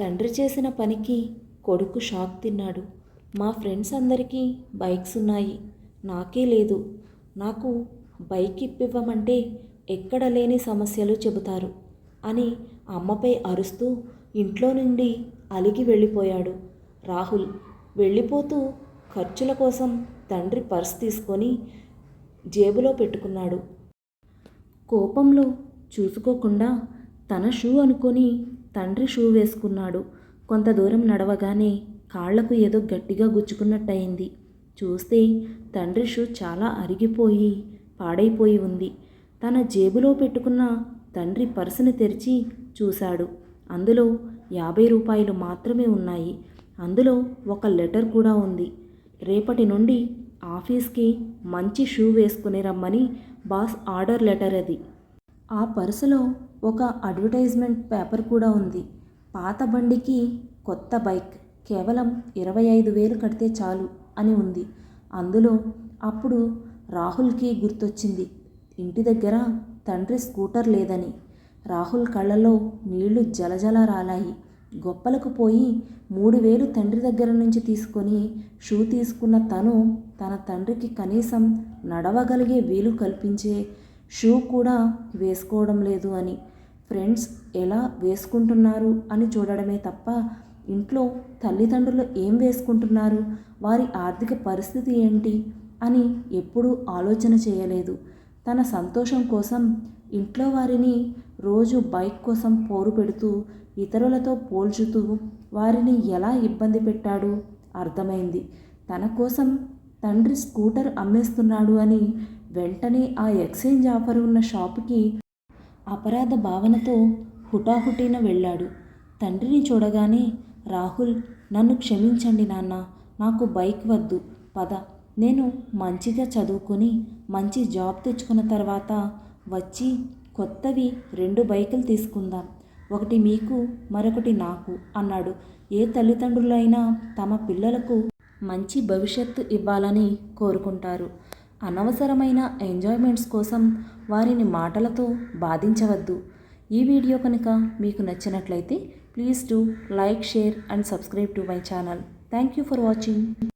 తండ్రి చేసిన పనికి కొడుకు షాక్ తిన్నాడు. మా ఫ్రెండ్స్ అందరికీ బైక్స్ ఉన్నాయి. నాకే లేదు. నాకు బైక్ ఇప్పివ్వమంటే ఎక్కడ లేని సమస్యలు చెబుతారు అని అమ్మపై అరుస్తూ ఇంట్లో నుండి అలిగి వెళ్ళిపోయాడు రాహుల్. వెళ్ళిపోతూ ఖర్చుల కోసం తండ్రి పర్స్ తీసుకొని జేబులో పెట్టుకున్నాడు. కోపంలో చూసుకోకుండా తన షూ అనుకొని తండ్రి షూ వేసుకున్నాడు. కొంత దూరం నడవగానే కాళ్ళకు ఏదో గట్టిగా గుచ్చుకున్నట్టయింది. చూస్తే తండ్రి షూ చాలా అరిగిపోయి పాడైపోయి ఉంది. తన జేబులో పెట్టుకున్న తండ్రి పర్సుని తెరిచి చూశాడు. అందులో యాభై రూపాయలు మాత్రమే ఉన్నాయి. అందులో ఒక లెటర్ కూడా ఉంది. రేపటి నుండి ఆఫీస్కి మంచి షూ వేసుకుని రమ్మని బాస్ ఆర్డర్ లెటర్ అది. ఆ పర్సులో ఒక అడ్వర్టైజ్మెంట్ పేపర్ కూడా ఉంది. పాత బండికి కొత్త బైక్ కేవలం ఇరవై ఐదు వేలు కడితే చాలు అని ఉంది. అందులో అప్పుడు రాహుల్కి గుర్తొచ్చింది. ఇంటి దగ్గర తండ్రి స్కూటర్ లేదని. రాహుల్ కళ్ళలో నీళ్ళు జలజల రాలాయి. గొప్పలకు పోయి మూడు వేలు తండ్రి దగ్గర నుంచి తీసుకొని షూ తీసుకున్న తను తన తండ్రికి కనీసం నడవగలిగే వీలు కల్పించే షూ కూడా వేసుకోవడం లేదు అని. ఫ్రెండ్స్ ఎలా వేసుకుంటున్నారు అని చూడడమే తప్ప ఇంట్లో తల్లిదండ్రులు ఏం వేసుకుంటున్నారు? వారి ఆర్థిక పరిస్థితి ఏంటి? అని ఎప్పుడూ ఆలోచన చేయలేదు. తన సంతోషం కోసం ఇంట్లో వారిని రోజు బైక్ కోసం పోరు పెడుతూ ఇతరులతో పోల్చుతూ వారిని ఎలా ఇబ్బంది పెట్టాడు? అర్థమైంది. తన కోసం తండ్రి స్కూటర్ అమ్మేస్తున్నాడు అని వెంటనే ఆ ఎక్స్చేంజ్ ఆఫర్ ఉన్న షాపుకి అపరాధ భావనతో హుటాహుటీన వెళ్ళాడు. తండ్రిని చూడగానే రాహుల్ నన్ను క్షమించండి నాన్న నాకు బైక్ వద్దు పద. నేను మంచిగా చదువుకొని మంచి జాబ్ తెచ్చుకున్న తర్వాత వచ్చి కొత్తవి రెండు బైకులు తీసుకుందాం. ఒకటి మీకు మరొకటి నాకు అన్నాడు. ఏ తల్లిదండ్రులైనా తమ పిల్లలకు మంచి భవిష్యత్తు ఇవ్వాలని కోరుకుంటారు. అనవసరమైన ఎంజాయ్మెంట్స్ కోసం వారిని మాటలతో బాధించవద్దు. ఈ వీడియో కనుక మీకు నచ్చినట్లయితే please do like share and subscribe to my channel. Thank you for watching.